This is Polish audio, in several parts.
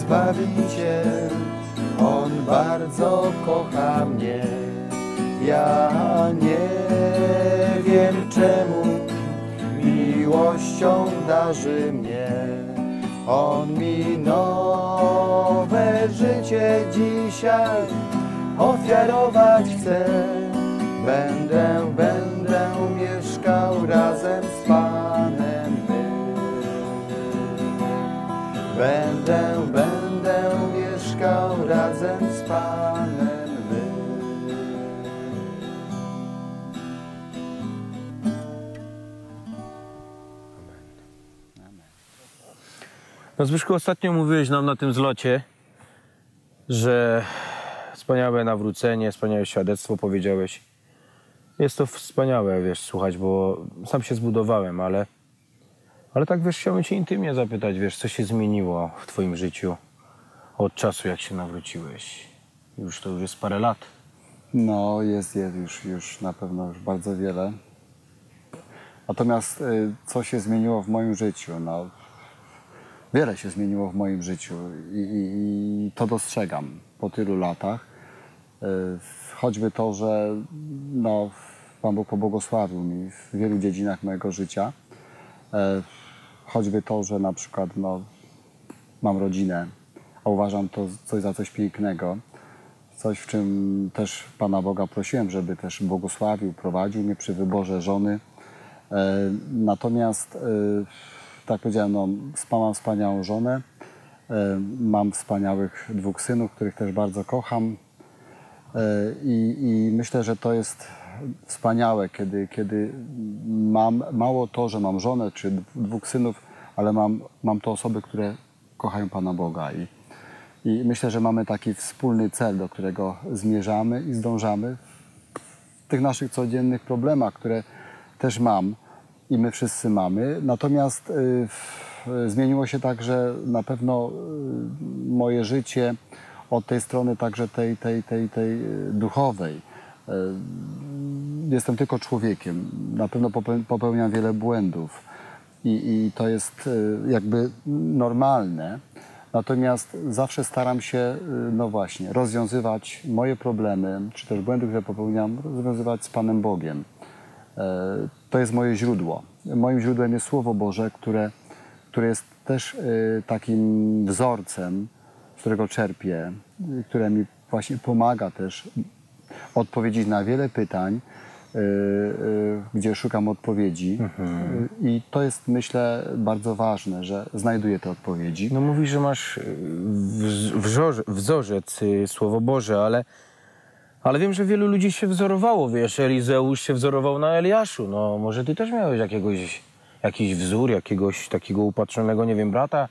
Zbawiciel, On bardzo kocha mnie. Ja nie wiem czemu miłością darzy mnie. On mi nowe życie dzisiaj ofiarować chce. Będę, będę mieszkał razem z Panem. Będę, będę mieszkał razem z Panem mym. No Zbyszku, ostatnio mówiłeś nam na tym zlocie, że wspaniałe nawrócenie, wspaniałe świadectwo powiedziałeś. Jest to wspaniałe, wiesz, słuchać, bo sam się zbudowałem, ale, ale tak, wiesz, chciałbym cię intymnie zapytać, wiesz, co się zmieniło w twoim życiu od czasu, jak się nawróciłeś. Już to już jest parę lat. No, jest, jest już, już na pewno już bardzo wiele. Natomiast y, co się zmieniło w moim życiu? No, wiele się zmieniło w moim życiu i, i, i to dostrzegam po tylu latach. Y, choćby to, że no, Pan Bóg pobłogosławił mi w wielu dziedzinach mojego życia. Y, choćby to, że na przykład no, mam rodzinę, a uważam to coś za coś pięknego. Coś, w czym też Pana Boga prosiłem, żeby też błogosławił, prowadził mnie przy wyborze żony. E, Natomiast, e, tak powiedziałem, no, mam wspaniałą żonę, e, mam wspaniałych dwóch synów, których też bardzo kocham. I, I myślę, że to jest wspaniałe, kiedy, kiedy mam mało to, że mam żonę czy dwóch synów, ale mam, mam to osoby, które kochają Pana Boga. I, I myślę, że mamy taki wspólny cel, do którego zmierzamy i zdążamy w tych naszych codziennych problemach, które też mam i my wszyscy mamy. Natomiast y, w- zmieniło się tak, że na pewno y, moje życie od tej strony także tej, tej, tej, tej y, duchowej. y, Jestem tylko człowiekiem. Na pewno popeł- popełniam wiele błędów i, i to jest y, jakby normalne. Natomiast zawsze staram się, y, no właśnie, rozwiązywać moje problemy, czy też błędy, które popełniam, rozwiązywać z Panem Bogiem. E, To jest moje źródło. Moim źródłem jest Słowo Boże, które, które jest też y, takim wzorcem, z którego czerpię, y, które mi właśnie pomaga też odpowiedzieć na wiele pytań, gdzie szukam odpowiedzi. Y, I to jest, myślę, bardzo ważne, że znajduję te odpowiedzi. No mówisz, że masz y, wz- wzorze, wzorzec, y, Słowo Boże, ale, ale wiem, że wielu ludzi się wzorowało, wiesz, Elizeusz się wzorował na Eliaszu, no może ty też miałeś jakiegoś, jakiś wzór, jakiegoś takiego upatrzonego, nie wiem, brata,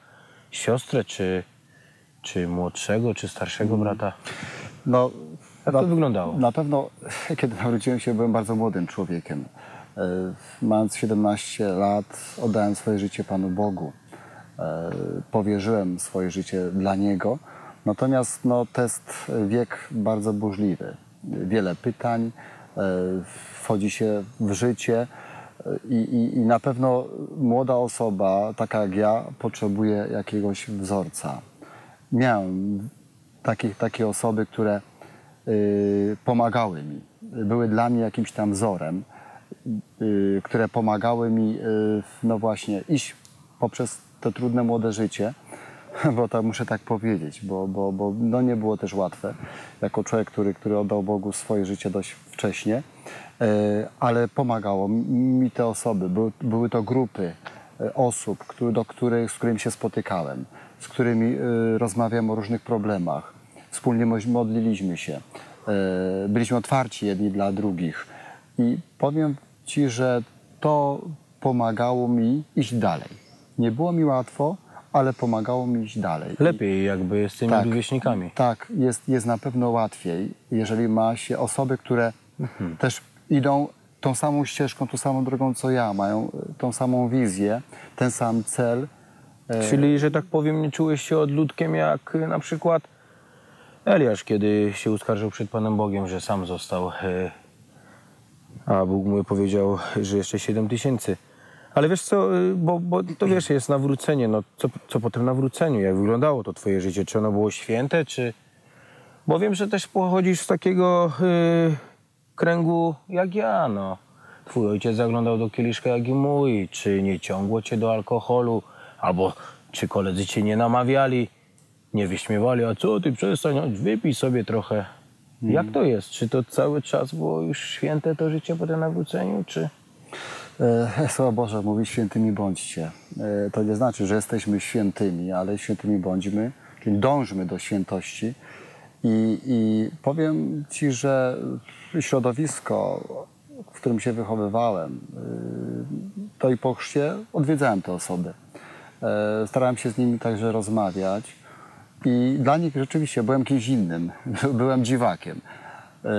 siostrę, czy, czy młodszego, czy starszego brata. No, Jak to wyglądało? Na pewno, kiedy nawróciłem się, byłem bardzo młodym człowiekiem. E, Mając 17 lat, oddałem swoje życie Panu Bogu. E, Powierzyłem swoje życie dla Niego. Natomiast no, to jest wiek bardzo burzliwy. Wiele pytań, e, wchodzi się w życie e, i, i, i na pewno młoda osoba, taka jak ja, potrzebuje jakiegoś wzorca. Miałem takich, takie osoby, które pomagały mi, były dla mnie jakimś tam wzorem, y, które pomagały mi, y, no właśnie, iść poprzez to trudne młode życie, bo to muszę tak powiedzieć, bo, bo, bo no nie było też łatwe, jako człowiek, który, który oddał Bogu swoje życie dość wcześnie, y, ale pomagało mi- te osoby, były, były to grupy y, osób, do których, z którymi się spotykałem, z którymi y, rozmawiam o różnych problemach, wspólnie mo- modliliśmy się, e, byliśmy otwarci jedni dla drugich. I powiem Ci, że to pomagało mi iść dalej. Nie było mi łatwo, ale pomagało mi iść dalej. Lepiej jakby z tymi Tak. rówieśnikami. Tak, jest, jest na pewno łatwiej, jeżeli ma się osoby, które też idą tą samą ścieżką, tą samą drogą co ja, mają e, tą samą wizję, ten sam cel. E, Czyli, że tak powiem, nie czułeś się odludkiem jak na przykład Eliasz, kiedy się uskarżył przed Panem Bogiem, że sam został, y, a Bóg mu powiedział, że jeszcze 7 tysięcy Ale wiesz co, y, bo, bo to wiesz, jest nawrócenie, no co, co po tym nawróceniu? Jak wyglądało to twoje życie? Czy ono było święte, czy... Bo wiem, że też pochodzisz z takiego y, kręgu jak ja, no. Twój ojciec zaglądał do kieliszka jak i mój, czy nie ciągło cię do alkoholu, albo czy koledzy cię nie namawiali, nie wyśmiewali, a co ty przestań, wypij sobie trochę. Jak to jest? Czy to cały czas było już święte to życie po tym nawróceniu, czy... E, Słowo Boże mówi świętymi bądźcie. E, To nie znaczy, że jesteśmy świętymi, ale świętymi bądźmy, czyli dążmy do świętości. I, I powiem Ci, że środowisko, w którym się wychowywałem, y, to i po chrzcie odwiedzałem te osoby. E, Starałem się z nimi także rozmawiać. I dla nich rzeczywiście byłem kimś innym. Byłem dziwakiem. E,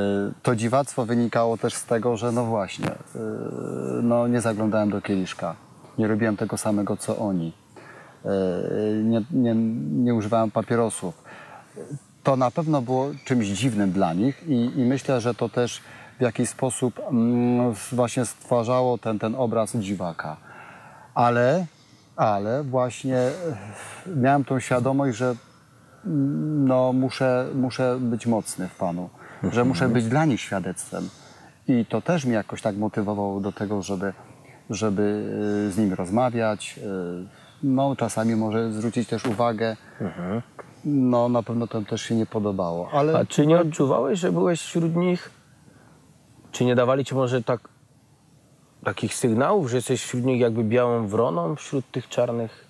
To dziwactwo wynikało też z tego, że no właśnie, e, no nie zaglądałem do kieliszka. Nie robiłem tego samego, co oni. E, Nie, nie, nie używałem papierosów. To na pewno było czymś dziwnym dla nich i, i myślę, że to też w jakiś sposób mm, właśnie stwarzało ten, ten obraz dziwaka. Ale, ale właśnie miałem tą świadomość, że no, muszę, muszę być mocny w Panu, że muszę być dla nich świadectwem. I to też mnie jakoś tak motywowało do tego, żeby, żeby y, z nimi rozmawiać. y, No, czasami może zwrócić też uwagę. No, na pewno to też się nie podobało. Ale A czy nie odczuwałeś, że byłeś wśród nich? Czy nie dawali ci może tak, takich sygnałów, że jesteś wśród nich jakby białą wroną wśród tych czarnych?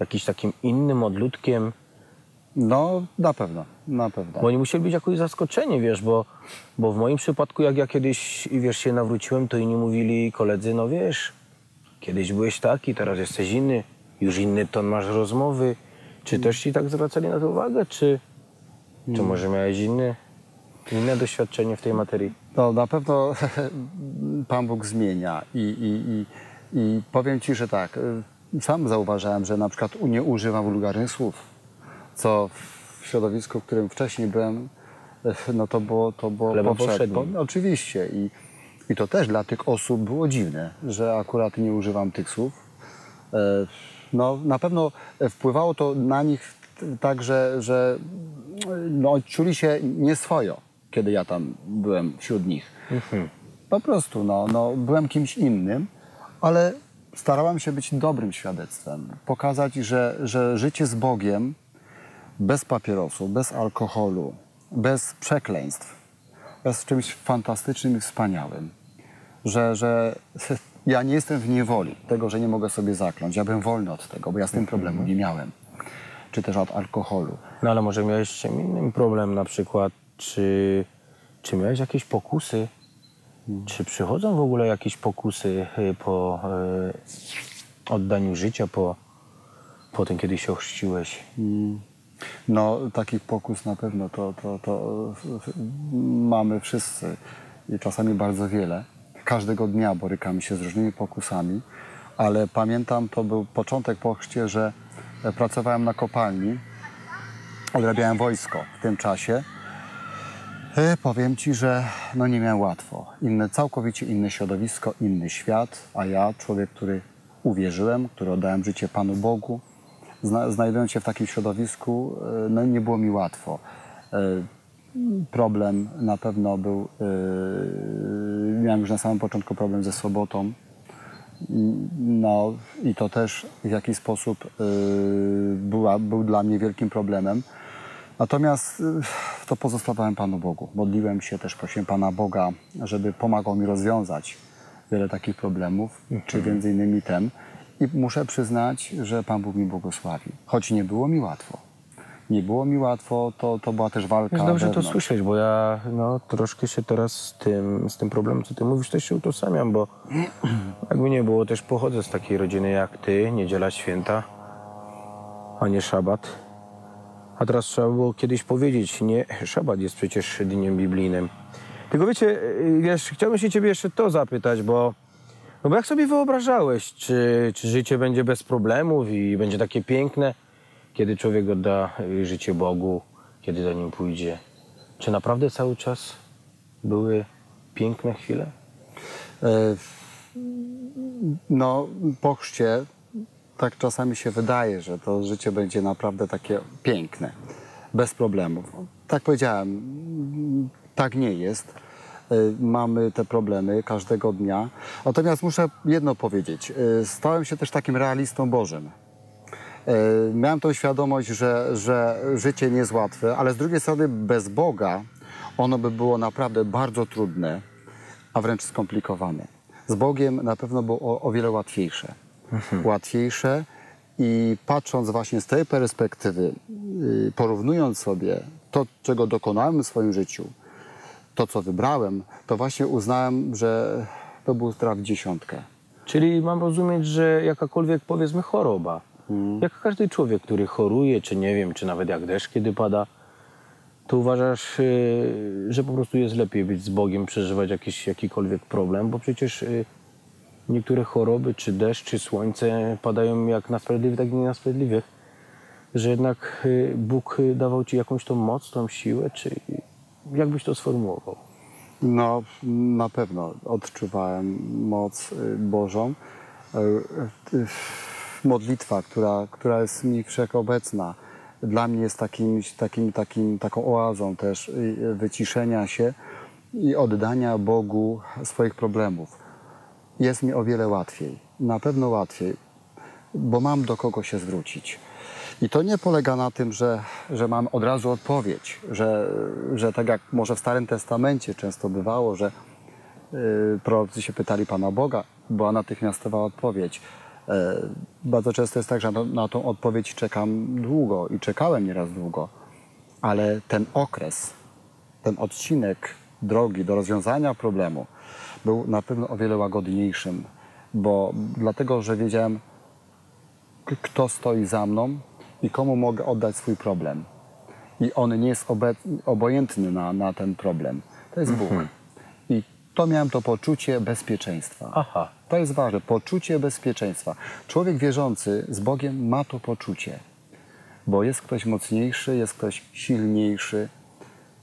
Jakiś takim innym odludkiem? No, na pewno, na pewno. Bo oni musieli być jakoś zaskoczeni, wiesz, bo, bo w moim przypadku, jak ja kiedyś, wiesz, się nawróciłem, to inni mówili, koledzy, no wiesz, kiedyś byłeś taki, teraz jesteś inny, już inny ton masz rozmowy. Czy też ci tak zwracali na to uwagę, czy, czy może miałeś inny, inne doświadczenie w tej materii? No, na pewno Pan Bóg zmienia i, i, i, i powiem Ci, że tak, y, sam zauważałem, że na przykład nie używam wulgarnych słów, co w środowisku, w którym wcześniej byłem, y, no to było, to było powszednie. powszednim. Po- Oczywiście i, i to też dla tych osób było dziwne, że akurat nie używam tych słów. E, No, na pewno wpływało to na nich tak, że, że no, czuli się nieswojo, kiedy ja tam byłem wśród nich. Po prostu, no, no, byłem kimś innym, ale starałem się być dobrym świadectwem. Pokazać, że, że życie z Bogiem bez papierosów, bez alkoholu, bez przekleństw jest czymś fantastycznym i wspaniałym. Że, że ja nie jestem w niewoli tego, że nie mogę sobie zakląć. Ja byłem wolny od tego, bo ja z tym problemu nie miałem. Czy też od alkoholu. No ale może miałeś z czym innym problem, na przykład, czy, czy miałeś jakieś pokusy? Czy przychodzą w ogóle jakieś pokusy y, po y, oddaniu życia, po, po tym, kiedy się ochrzciłeś? No, takich pokus na pewno to, to, to mamy wszyscy i czasami bardzo wiele. Każdego dnia borykamy się z różnymi pokusami, ale pamiętam, to był początek po chrzcie, że pracowałem na kopalni, odrabiałem wojsko w tym czasie. E, Powiem Ci, że no nie miałem łatwo. Inne, całkowicie inne środowisko, inny świat, a ja, człowiek, który uwierzyłem, który oddałem życie Panu Bogu, zna, znajdując się w takim środowisku, e, no nie było mi łatwo. E, Problem na pewno był, e, miałem już na samym początku problem ze sobotą, no i to też w jakiś sposób była, był dla mnie wielkim problemem. Natomiast to pozostawałem Panu Bogu. Modliłem się też, prosiłem Pana Boga, żeby pomagał mi rozwiązać wiele takich problemów, czy między innymi ten. I muszę przyznać, że Pan Bóg mi błogosławił. Choć nie było mi łatwo. Nie było mi łatwo, to, to była też walka Jest dobrze to wewnątrz. słyszeć, bo ja no, troszkę się teraz z tym, z tym problemem, co ty mówisz, też się utożsamiam, bo jakby nie było, też pochodzę z takiej rodziny jak ty, niedziela święta, a nie szabat. A teraz trzeba było kiedyś powiedzieć, nie, szabat jest przecież dniem biblijnym. Tylko wiecie, y, wiesz, chciałbym się ciebie jeszcze to zapytać, bo, no bo jak sobie wyobrażałeś, czy, czy życie będzie bez problemów i będzie takie piękne, kiedy człowiek odda y, życie Bogu, kiedy do Nim pójdzie? Czy naprawdę cały czas były piękne chwile? E, No, po chrzcie tak czasami się wydaje, że to życie będzie naprawdę takie piękne, bez problemów. Tak powiedziałem, tak nie jest. Y, Mamy te problemy każdego dnia. Natomiast muszę jedno powiedzieć. y, Stałem się też takim realistą Bożym. E, Miałem tą świadomość, że, że życie nie jest łatwe, ale z drugiej strony bez Boga ono by było naprawdę bardzo trudne, a wręcz skomplikowane. Z Bogiem na pewno było o, o wiele łatwiejsze. Łatwiejsze i patrząc właśnie z tej perspektywy, y, porównując sobie to, czego dokonałem w swoim życiu, to, co wybrałem, to właśnie uznałem, że to był w dziesiątkę. Czyli mam rozumieć, że jakakolwiek powiedzmy choroba, jak każdy człowiek, który choruje, czy nie wiem, czy nawet jak deszcz kiedy pada, to uważasz, y, że po prostu jest lepiej być z Bogiem, przeżywać jakiś, jakikolwiek problem, bo przecież y, niektóre choroby, czy deszcz, czy słońce padają jak na sprawiedliwych, tak i nie na sprawiedliwych, że jednak y, Bóg dawał ci jakąś tą moc, tą siłę, czy jak byś to sformułował? No, na pewno odczuwałem moc y, Bożą. Y, y, Modlitwa, która, która jest mi wszechobecna, dla mnie jest takim, takim, takim, taką oazą też wyciszenia się i oddania Bogu swoich problemów. Jest mi o wiele łatwiej, na pewno łatwiej, bo mam do kogo się zwrócić. I to nie polega na tym, że, że mam od razu odpowiedź, że, że tak jak może w Starym Testamencie często bywało, że y, prorocy się pytali Pana Boga, była natychmiastowa odpowiedź. E, bardzo często jest tak, że na, na tą odpowiedź czekam długo i czekałem nieraz długo, ale ten okres, ten odcinek drogi do rozwiązania problemu był na pewno o wiele łagodniejszym, bo dlatego, że wiedziałem, kto stoi za mną i komu mogę oddać swój problem. I on nie jest obojętny na, na ten problem. To jest Bóg. I to miałem to poczucie bezpieczeństwa. Aha. To jest ważne, poczucie bezpieczeństwa. Człowiek wierzący z Bogiem ma to poczucie, bo jest ktoś mocniejszy, jest ktoś silniejszy,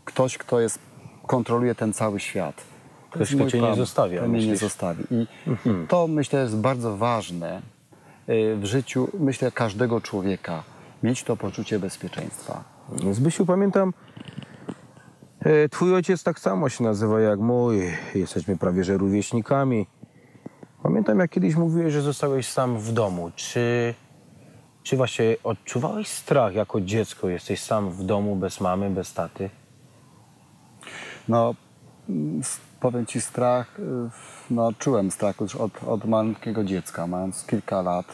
ktoś, kto jest, kontroluje ten cały świat. To Ktoś, kto cię nie zostawia, mnie nie zostawi. I, I to myślę jest bardzo ważne y, w życiu, myślę, każdego człowieka. Mieć to poczucie bezpieczeństwa. Zbysiu, pamiętam, e, twój ojciec tak samo się nazywa jak mój. Jesteśmy prawie że rówieśnikami. Pamiętam, jak kiedyś mówiłeś, że zostałeś sam w domu. Czy, czy właśnie odczuwałeś strach jako dziecko? Jesteś sam w domu, bez mamy, bez taty? No, powiem Ci strach, y, no czułem strach już od, od malutkiego dziecka, mając kilka lat.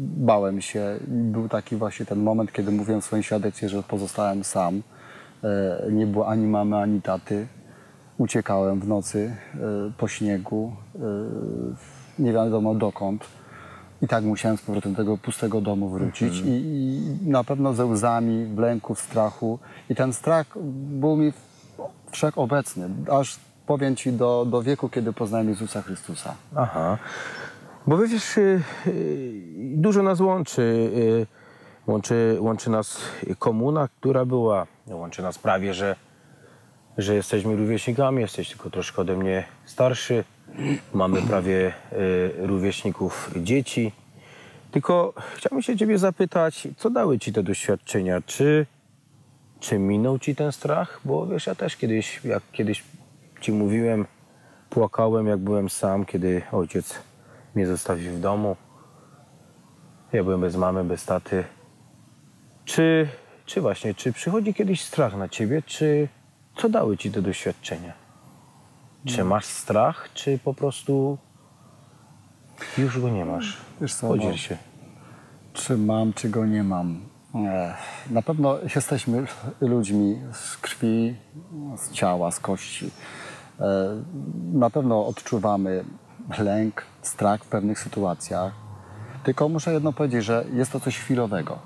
Bałem się. Był taki właśnie ten moment, kiedy mówiłem w swoim świadectwie, że pozostałem sam. Y, Nie było ani mamy, ani taty. Uciekałem w nocy y, po śniegu, y, nie wiadomo dokąd. I tak musiałem z powrotem do tego pustego domu wrócić I, i na pewno ze łzami, w lęku, w strachu. I ten strach był mi wszechobecny, aż powiem Ci do, do wieku, kiedy poznałem Jezusa Chrystusa. Aha. Bo wiesz, y, y, dużo nas łączy. y, Łączy, łączy nas komuna, która była. Łączy nas prawie, że, że jesteśmy rówieśnikami. Jesteś tylko troszkę ode mnie starszy. Mamy prawie rówieśników dzieci. Tylko chciałbym się ciebie zapytać, co dały ci te doświadczenia? Czy, czy minął ci ten strach? Bo wiesz, ja też kiedyś, jak kiedyś ci mówiłem, płakałem, jak byłem sam, kiedy ojciec mnie zostawił w domu. Ja byłem bez mamy, bez taty. Czy, czy właśnie, czy przychodzi kiedyś strach na ciebie, czy co dały ci te doświadczenia? Czy masz strach, czy po prostu już go nie masz? Wiesz co, Podziel no. się. Czy mam, czy go nie mam? Na pewno jesteśmy ludźmi z krwi, z ciała, z kości. Na pewno odczuwamy lęk, strach w pewnych sytuacjach. Tylko muszę jedno powiedzieć, że jest to coś chwilowego.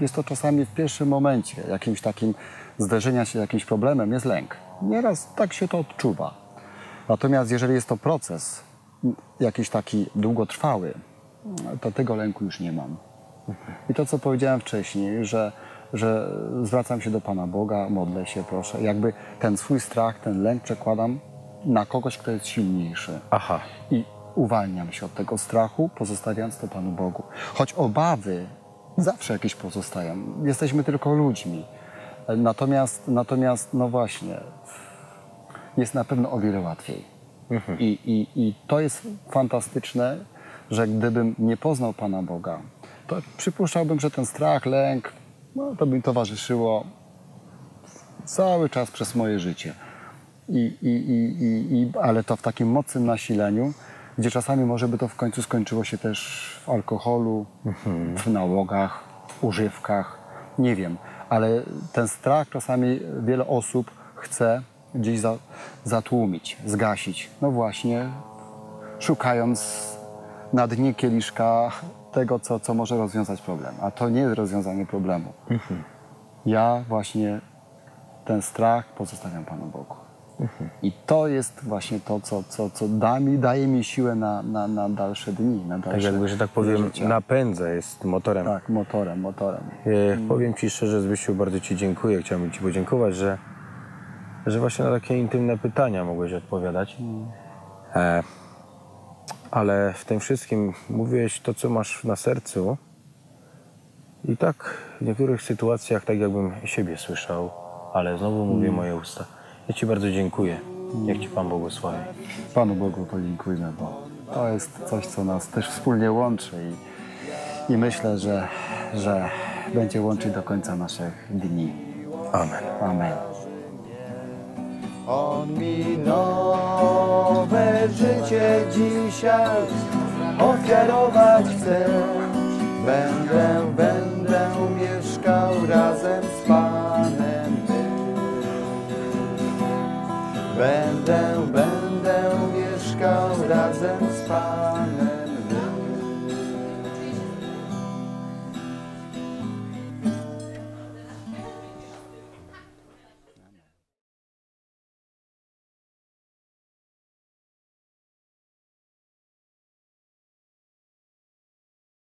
Jest to czasami w pierwszym momencie, jakimś takim zderzenia się z jakimś problemem, jest lęk. Nieraz tak się to odczuwa. Natomiast jeżeli jest to proces jakiś taki długotrwały, to tego lęku już nie mam. I to, co powiedziałem wcześniej, że, że zwracam się do Pana Boga, modlę się, proszę, jakby ten swój strach, ten lęk przekładam na kogoś, kto jest silniejszy. Aha. I uwalniam się od tego strachu, pozostawiając to Panu Bogu. Choć obawy zawsze jakieś pozostają. Jesteśmy tylko ludźmi. Natomiast, natomiast no właśnie, jest na pewno o wiele łatwiej. I, i, I to jest fantastyczne, że gdybym nie poznał Pana Boga, to przypuszczałbym, że ten strach, lęk, no, to by mi towarzyszyło cały czas przez moje życie. I, i, i, i, ale to w takim mocnym nasileniu, gdzie czasami może by to w końcu skończyło się też w alkoholu, w nałogach, używkach, nie wiem. Ale ten strach czasami wiele osób chce gdzieś za, zatłumić, zgasić. No właśnie, szukając na dnie kieliszka tego, co, co może rozwiązać problem. A to nie jest rozwiązanie problemu. Ja właśnie ten strach pozostawiam Panu Bogu. I to jest właśnie to, co, co, co da mi, daje mi siłę na, na, na dalsze dni, na dalsze Tak jakby, że tak powiem, życia. napędza, jest motorem. Tak, motorem, motorem. E, powiem Ci szczerze, Zbysiu, bardzo Ci dziękuję. Chciałbym Ci podziękować, że, że właśnie na takie intymne pytania mogłeś odpowiadać. E, ale w tym wszystkim mówiłeś to, co masz na sercu. I tak w niektórych sytuacjach, tak jakbym siebie słyszał, ale znowu mówię moje usta. Ja Ci bardzo dziękuję. Niech Ci Pan błogosławi. Panu Bogu podziękujmy, bo to jest coś, co nas też wspólnie łączy i, i myślę, że, że będzie łączyć do końca naszych dni. Amen. Amen. On mi nowe życie dzisiaj ofiarować chce. Będę, będę mieszkał razem far.